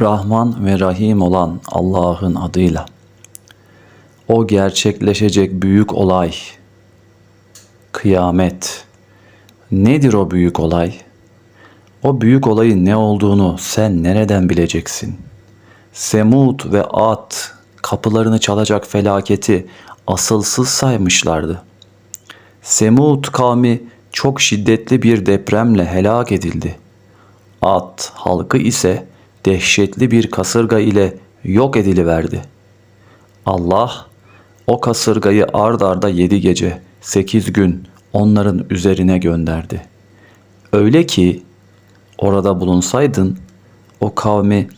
Rahman ve Rahim olan Allah'ın adıyla. O gerçekleşecek büyük olay. Kıyamet. Nedir o büyük olay? O büyük olayın ne olduğunu sen nereden bileceksin? Semud ve Ad kapılarını çalacak felaketi asılsız saymışlardı. Semud kavmi çok şiddetli bir depremle helak edildi. Ad halkı ise dehşetli bir kasırga ile yok ediliverdi. Allah o kasırgayı ard arda yedi gece, sekiz gün onların üzerine gönderdi. Öyle ki orada bulunsaydın o kavmi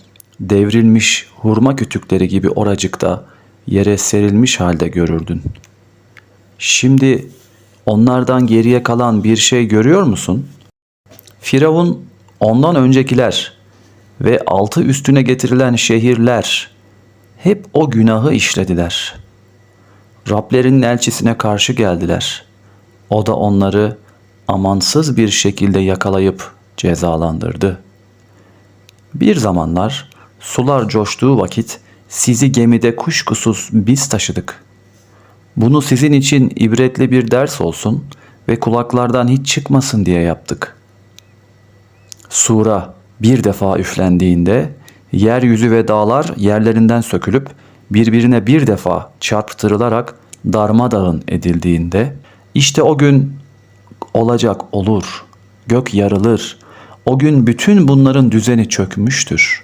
devrilmiş hurma kütükleri gibi oracıkta yere serilmiş halde görürdün. Şimdi onlardan geriye kalan bir şey görüyor musun? Firavun ondan öncekiler ve altı üstüne getirilen şehirler hep o günahı işlediler. Rablerinin elçisine karşı geldiler. O da onları amansız bir şekilde yakalayıp cezalandırdı. Bir zamanlar sular coştuğu vakit sizi gemide kuşkusuz biz taşıdık. Bunu sizin için ibretli bir ders olsun ve kulaklardan hiç çıkmasın diye yaptık. Sura bir defa üflendiğinde yeryüzü ve dağlar yerlerinden sökülüp birbirine bir defa çarptırılarak darmadağın edildiğinde işte o gün olacak olur. Gök yarılır. O gün bütün bunların düzeni çökmüştür.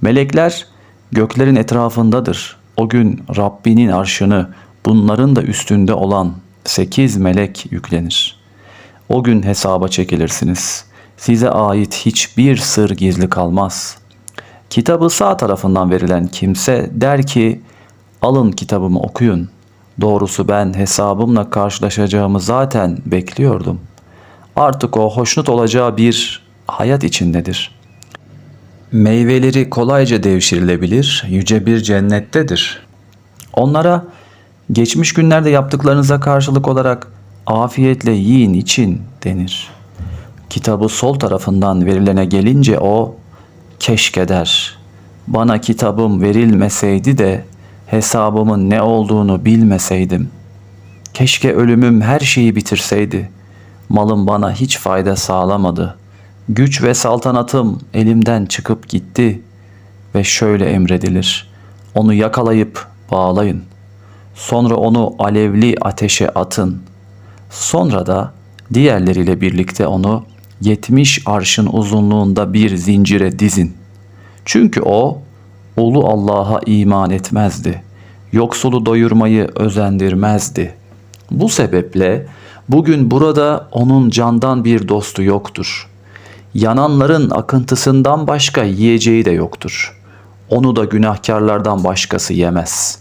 Melekler göklerin etrafındadır. O gün Rabbinin arşını bunların da üstünde olan sekiz melek yüklenir. O gün hesaba çekilirsiniz. Size ait hiçbir sır gizli kalmaz. Kitabı sağ tarafından verilen kimse der ki, alın kitabımı okuyun. Doğrusu ben hesabımla karşılaşacağımı zaten bekliyordum. Artık o hoşnut olacağı bir hayat içindedir. Meyveleri kolayca devşirilebilir, yüce bir cennettedir. Onlara geçmiş günlerde yaptıklarınıza karşılık olarak afiyetle yiyin için denir. Kitabı sol tarafından verilene gelince o keşke der. Bana kitabım verilmeseydi de hesabımın ne olduğunu bilmeseydim. Keşke ölümüm her şeyi bitirseydi. Malım bana hiç fayda sağlamadı. Güç ve saltanatım elimden çıkıp gitti. Ve şöyle emredilir. Onu yakalayıp bağlayın. Sonra onu alevli ateşe atın. Sonra da diğerleriyle birlikte onu 70 arşın uzunluğunda bir zincire dizin. Çünkü o ulu Allah'a iman etmezdi. Yoksulu doyurmayı özendirmezdi. Bu sebeple bugün burada onun candan bir dostu yoktur. Yananların akıntısından başka yiyeceği de yoktur. Onu da günahkarlardan başkası yemez.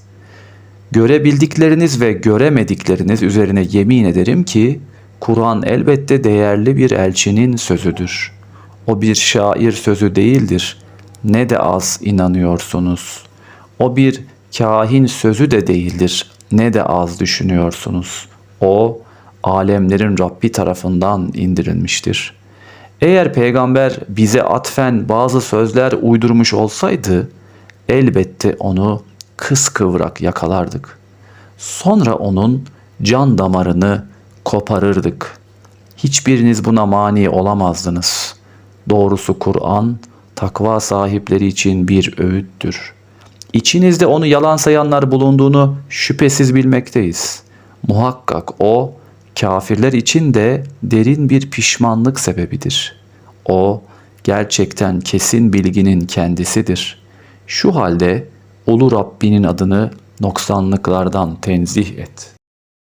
Görebildikleriniz ve göremedikleriniz üzerine yemin ederim ki Kur'an elbette değerli bir elçinin sözüdür. O bir şair sözü değildir. Ne de az inanıyorsunuz. O bir kahin sözü de değildir. Ne de az düşünüyorsunuz. O alemlerin Rabbi tarafından indirilmiştir. Eğer peygamber bize atfen bazı sözler uydurmuş olsaydı elbette onu kıskıvrak yakalardık. Sonra onun can damarını koparırdık. Hiçbiriniz buna mani olamazdınız. Doğrusu Kur'an takva sahipleri için bir öğüttür. İçinizde onu yalan sayanlar bulunduğunu şüphesiz bilmekteyiz. Muhakkak o kafirler için de derin bir pişmanlık sebebidir. O gerçekten kesin bilginin kendisidir. Şu halde ulu Rabbinin adını noksanlıklardan tenzih et.''